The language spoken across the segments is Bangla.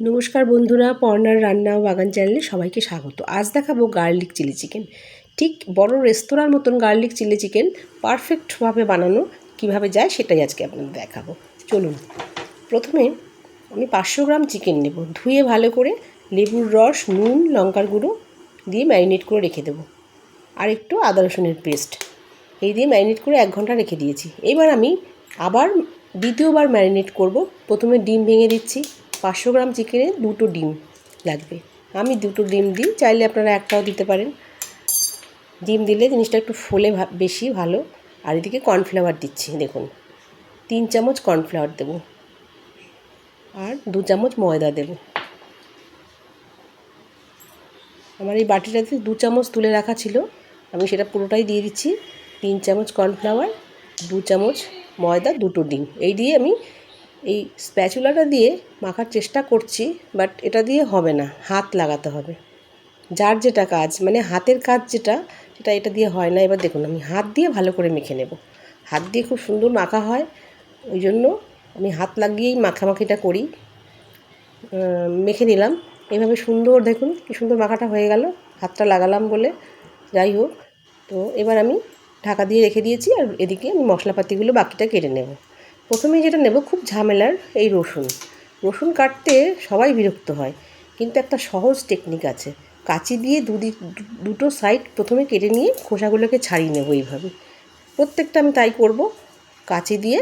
নমস্কার বন্ধুরা পর্নার রান্না ও বাগান চ্যানেলে সবাইকে স্বাগত। আজ দেখাবো গার্লিক চিলি চিকেন। ঠিক বড় রেস্তোরাঁর মতন গার্লিক চিলি চিকেন পারফেক্টভাবে বানানো, কীভাবে যায় সেটাই আজকে আপনাদের দেখাবো। চলুন, প্রথমে আমি পাঁচশো গ্রাম চিকেন নেব। ধুয়ে ভালো করে লেবুর রস, নুন, লঙ্কার গুঁড়ো দিয়ে ম্যারিনেট করে রেখে দেবো। আর একটু আদা রসুনের পেস্ট, এই দিয়ে ম্যারিনেট করে এক ঘণ্টা রেখে দিয়েছি। এবার আমি আবার দ্বিতীয়বার ম্যারিনেট করব। প্রথমে ডিম ভেঙে দিচ্ছি। পাঁচশো গ্রাম চিকেনে দুটো ডিম লাগবে। আমি দুটো ডিম দিই, চাইলে আপনারা একটাও দিতে পারেন। ডিম দিলে জিনিসটা একটু ফোলে বেশি ভালো। আর এদিকে কর্নফ্লাওয়ার দিচ্ছি, দেখুন। তিন চামচ কর্নফ্লাওয়ার দেবো। আর দু চামচ ময়দা দেব। আমার এই বাটিটাতে দু চামচ তুলে রাখা ছিল। আমি সেটা পুরোটাই দিয়ে দিচ্ছি। তিন চামচ কর্নফ্লাওয়ার, দু চামচ ময়দা, দুটো ডিম। এই দিয়ে আমি এই স্প্যাচুলাটা দিয়ে মাখার চেষ্টা করছি বাট এটা দিয়ে হবে না, হাত লাগাতে হবে। যার যেটা কাজ মানে হাতের কাজ যেটা, সেটা এটা দিয়ে হয় না। এবার দেখুন, আমি হাত দিয়ে ভালো করে মেখে নেব। হাত দিয়ে খুব সুন্দর মাখা হয়, ওই জন্য আমি হাত লাগিয়েই মাখামাখিটা করি। মেখে নিলাম। এভাবে সুন্দর, দেখুন কি সুন্দর মাখাটা হয়ে গেল। হাতটা লাগালাম বলে, যাই হোক। তো এবার আমি ঢাকা দিয়ে রেখে দিয়েছি, আর এদিকে আমি মশলাপাতিগুলো বাকিটা কেটে নেব। প্রথমেই যেটা নেব খুব ঝামেলার এই রসুন। রসুন কাটতে সবাই বিরক্ত হয়, কিন্তু একটা সহজ টেকনিক আছে। কাঁচি দিয়ে দুদিক দুটো সাইড প্রথমে কেটে নিয়ে খোসাগুলোকে ছাড়িয়ে নেব এইভাবে। প্রত্যেকটা আমি তাই করব। কাঁচি দিয়ে,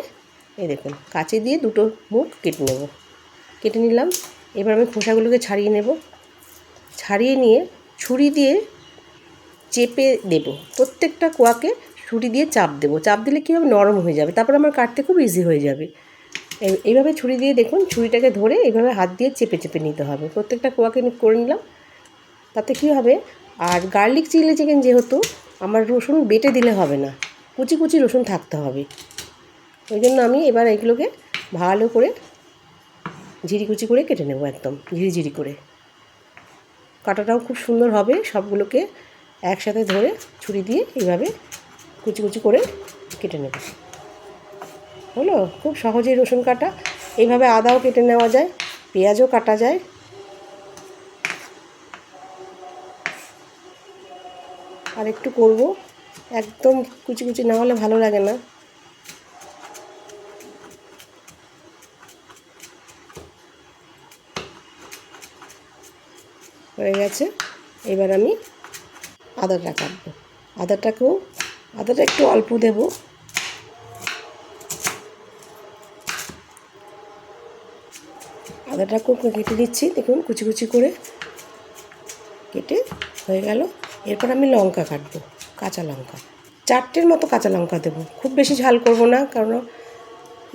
এই দেখুন, কাঁচি দিয়ে দুটো মুখ কেটে নেব। কেটে নিলাম, এবার আমি খোসাগুলোকে ছাড়িয়ে নেব। ছাড়িয়ে নিয়ে ছুরি দিয়ে চেপে দেব। প্রত্যেকটা কোয়াকে ছুরি দিয়ে চাপ দেবো। চাপ দিলে কীভাবে নরম হয়ে যাবে। তারপর আমার কাটতে খুব ইজি হয়ে যাবে। এইভাবে ছুরি দিয়ে দেখুন, ছুরিটাকে ধরে এইভাবে হাত দিয়ে চেপে চেপে নিতে হবে। প্রত্যেকটা কোয়াকে করে নিলাম। তাতে কী হবে? আর গার্লিক চিলি চিকেন যেহেতু, আমার রসুন বেটে দিলে হবে না। কুচি কুচি রসুন থাকতে হবে। ওই জন্য আমি এবার এগুলোকে ভালো করে ঝিরিকুচি করে কেটে নেব একদম ঝিরিঝিরি করে। কাটাটাও খুব সুন্দর হবে। সবগুলোকে একসাথে ধরে ছুরি দিয়ে এইভাবে কুচি কুচি করে কেটে নেব। হলো? খুব সহজেই রসুন কাটা। এইভাবে আদাও কেটে নেওয়া যায়, পেঁয়াজও কাটা যায়। আর একটু করব। একদম কুচি কুচি না হলে ভালো লাগে না। হয়ে গেছে। এবার আমি আদাটা কাটবো। আদাটাকেও আদাটা একটু অল্প দেব। আদাটাকেও কেটে দিচ্ছি দেখুন কুচি কুচি করে কেটে হয়ে গেল। এরপর আমি লঙ্কা কাটবো, কাঁচা লঙ্কা। চারটের মতো কাঁচা লঙ্কা দেবো, খুব বেশি ঝাল করব না, কারণ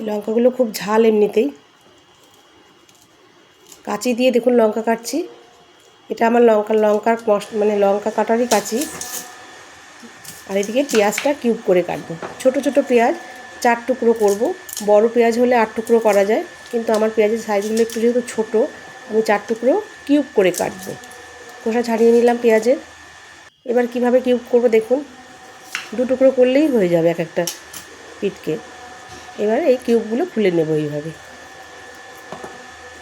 লঙ্কাগুলো খুব ঝাল এমনিতেই। কাঁচি দিয়ে দেখুন লঙ্কা কাটছি। এটা আমার লঙ্কা, লঙ্কার মানে লঙ্কা কাটারই কাঁচি। আর এদিকে পেঁয়াজটা কিউব করে কাটবো। ছোট ছোট পেঁয়াজ চার টুকরো করব। বড় পেঁয়াজ হলে আট টুকরো করা যায়, কিন্তু আমার পেঁয়াজের সাইজগুলো একটু যেহেতু ছোটো, আমি চার টুকরো কিউব করে কাটবো। খোসা ছাড়িয়ে নিলাম পেঁয়াজের। এবার কীভাবে কিউব করব দেখুন। দু টুকরো করলেই হয়ে যাবে এক একটা পিঠকে। এবার এই কিউবগুলো খুলে নেব এইভাবে।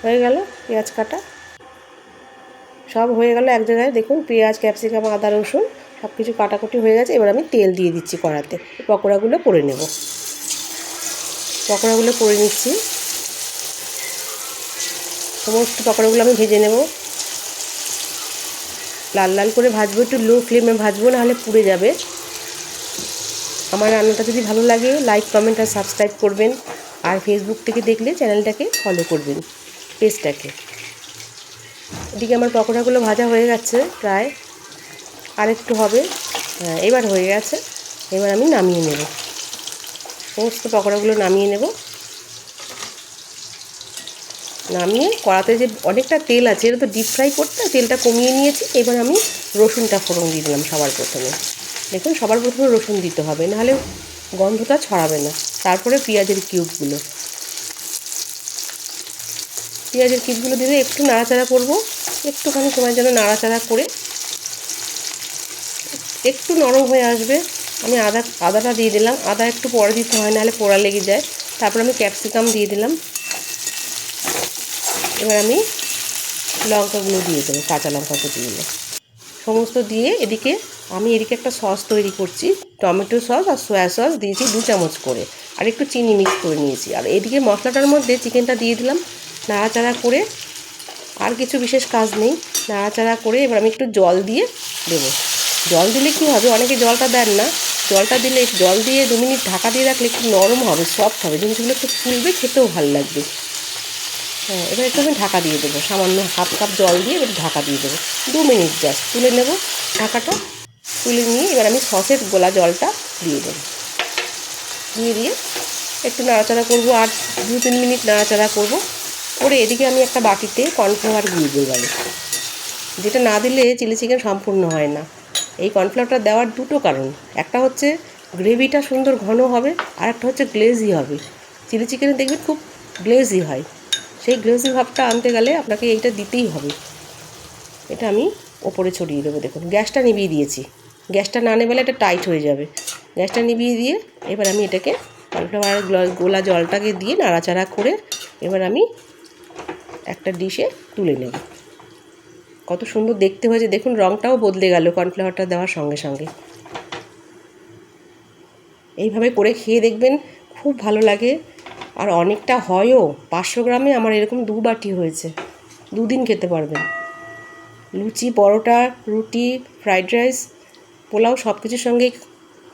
হয়ে গেল পেঁয়াজ কাটা। সব হয়ে গেল এক জায়গায়। দেখুন পেঁয়াজ, ক্যাপসিকাম, আদা, রসুন সব কিছু কাটাকুটি হয়ে গেছে, এবার আমি তেল দিয়ে দিচ্ছি কড়াতে পকোড়াগুলো করে নেব। পকোড়াগুলো করে নিচ্ছি। সমস্ত পকোড়াগুলো আমি ভেজে নেব। লাল লাল করে ভাজবো, একটু লো ফ্লেমে ভাজবো, নাহলে পুড়ে যাবে। আমার রান্নাটা যদি ভালো লাগে লাইক কমেন্ট আর সাবস্ক্রাইব করবেন। আর ফেসবুক থেকে দেখলে চ্যানেলটাকে ফলো করবেন, পেজটাকে। এদিকে আমার পকোড়াগুলো ভাজা হয়ে গেছে প্রায়। আর একটু হবে। হ্যাঁ, এবার হয়ে গেছে। এবার আমি নামিয়ে নেব। সমস্ত পকোড়াগুলো নামিয়ে নেব। নামিয়ে কড়াতে যে অনেকটা তেল আছে এটা তো ডিপ ফ্রাই করতে তেলটা কমিয়ে নিয়েছি। এবার আমি রসুনটা ফোড়ন দিয়ে দিলাম সবার প্রথমে। দেখুন সবার প্রথমে রসুন দিতে হবে নাহলে গন্ধটা ছড়াবে না। তারপরে পেঁয়াজের কিউবগুলো পেঁয়াজের কিউবগুলো দিয়ে একটু নাড়াচাড়া করব। একটুখানি সময় যেন নাড়াচাড়া করে একটু নরম হয়ে আসবে। আমি আদা, আদাটা দিয়ে দিলাম। আদা একটু পরে দিতে হয়, নাহলে পোড়া লেগে যায়। তারপর আমি ক্যাপসিকাম দিয়ে দিলাম। এবার আমি লঙ্কাগুলো দিয়ে দেবো, কাঁচা লঙ্কা কুচিগুলো সমস্ত দিয়ে এদিকে আমি এদিকে একটা সস তৈরি করছি। টমেটো সস আর সয়া সস দিয়েছি দু চামচ করে। আর একটু চিনি মিক্স করে নিয়েছি। আর এদিকে মশলাটার মধ্যে চিকেনটা দিয়ে দিলাম নাড়াচাড়া করে। আর কিছু বিশেষ কাজ নেই। নাড়াচাড়া করে এবার আমি একটু জল দিয়ে দেবো। জল দিলে কী হবে? অনেকে জলটা দেন না। জলটা দিলে জল দিয়ে দু মিনিট ঢাকা দিয়ে রাখলে একটু নরম হবে সফট হবে। জিনিসগুলো একটু ফুলবে, খেতেও ভালো লাগবে। হ্যাঁ এবার একটু আমি ঢাকা দিয়ে দেবো। সামান্য হাফ কাপ জল দিয়ে এবার ঢাকা দিয়ে দেবো। দু মিনিট জাস্ট তুলে নেব ঢাকাটা। তুলে নিয়ে এবার আমি সসের গোলা জলটা দিয়ে দেবো। দিয়ে দিয়ে একটু নাড়াচাড়া করব আর দু তিন মিনিট নাড়াচাড়া করব। করে এদিকে আমি একটা বাটিতে কর্নফ্লাওয়ার দিয়ে গেলে যেটা না দিলে চিলি চিকেন সম্পূর্ণ হয় না। এই কর্নফ্লাওয়ারটা দেওয়ার দুটো কারণ। একটা হচ্ছে গ্রেভিটা সুন্দর ঘন হবে, আর একটা হচ্ছে গ্লেজি হবে। চিলি চিকেনে দেখবেন খুব গ্লেজি হয়। সেই গ্লেজি ভাবটা আনতে গেলে আপনাকে এইটা দিতেই হবে। এটা আমি ওপরে ছড়িয়ে দেবো, দেখুন। গ্যাসটা নিভিয়ে দিয়েছি। গ্যাসটা না নেবেলে এটা টাইট হয়ে যাবে। গ্যাসটা নিভিয়ে দিয়ে এবার আমি এটাকে কর্নফ্লাওয়ার গোলা জলটাকে দিয়ে নাড়াচাড়া করে এবার আমি একটা ডিশে তুলে নেব। কত সুন্দর দেখতে হয়েছে। দেখুন রঙটাও বদলে গেল, কর্নফ্লাওয়ারটা দেওয়ার সঙ্গে সঙ্গে। এইভাবে করে খেয়ে দেখবেন, খুব ভালো লাগে। আর অনেকটা হয়ও, পাঁচশো গ্রামে আমার এরকম দু বাটি হয়েছে। দুদিন খেতে পারবেন। লুচি, পরোটা, রুটি, ফ্রাইড রাইস, পোলাও সব কিছুর সঙ্গেই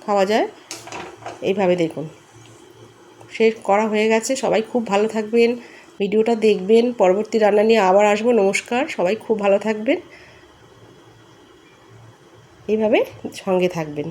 খাওয়া যায়। এইভাবে দেখুন। সে করা হয়ে গেছে। সবাই খুব ভালো থাকবেন। ভিডিওটা দেখবেন, পরবর্তী রান্না নিয়ে আবার আসব। নমস্কার, সবাই খুব ভালো থাকবেন। এইভাবে সঙ্গে থাকবেন।